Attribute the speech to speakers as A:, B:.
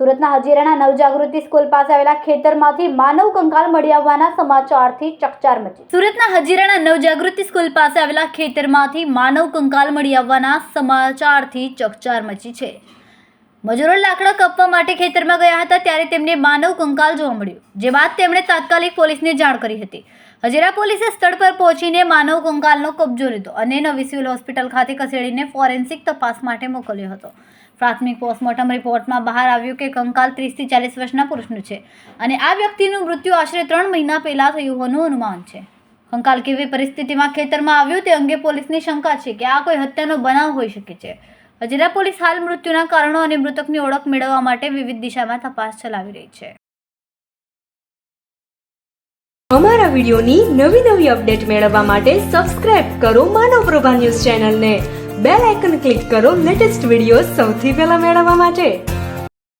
A: સુરતના હજીરાના નવજાગૃતિ સ્કૂલ પાસે આવેલા ખેતરમાંથી માનવ કંકાલ મળી આવવાના સમાચારથી ચકચાર મચી. સુરતના હજીરાના નવજાગૃતિ સ્કૂલ પાસે આવેલા ખેતરમાંથી માનવ કંકાલ મળી આવવાના સમાચારથી ચકચાર મચી છે. મજૂરો લાકડા કાપવા માટે ખેતરમાં ગયા હતા ત્યારે તેમને માનવ કંકાલ જોવા મળ્યું, જે બાદ તેમણે તાત્કાલિક પોલીસને જાણ કરી હતી. હજીરા પોલીસે સ્થળ પર પહોંચીને માનવ કંકાલનો કબજો લીધો અને નવી સિવિલ હોસ્પિટલ ખાતે ખસેડીને ફોરેન્સિક તપાસ માટે મોકલ્યો હતો. પ્રાથમિક પોસ્ટમોર્ટમ રિપોર્ટમાં બહાર આવ્યું કે કંકાલ ત્રીસથી ચાલીસ વર્ષના પુરુષનું છે અને આ વ્યક્તિનું મૃત્યુ આશરે ત્રણ મહિના પહેલાં થયું હોવાનું અનુમાન છે. કંકાલ કેવી પરિસ્થિતિમાં ખેતરમાં આવ્યું તે અંગે પોલીસની શંકા છે કે આ કોઈ હત્યાનો બનાવ હોઈ શકે છે. હજીરા પોલીસ હાલ મૃત્યુના કારણો અને મૃતકની ઓળખ મેળવવા માટે વિવિધ દિશામાં તપાસ ચલાવી રહી છે.
B: અમારા વિડીયોની નવી નવી અપડેટ મેળવવા માટે સબસ્ક્રાઇબ કરો માનવ પ્રભા ન્યૂઝ ચેનલને. બેલ આઇકન ક્લિક કરો લેટેસ્ટ વીડિયો સૌથી પહેલા મેળવવા માટે.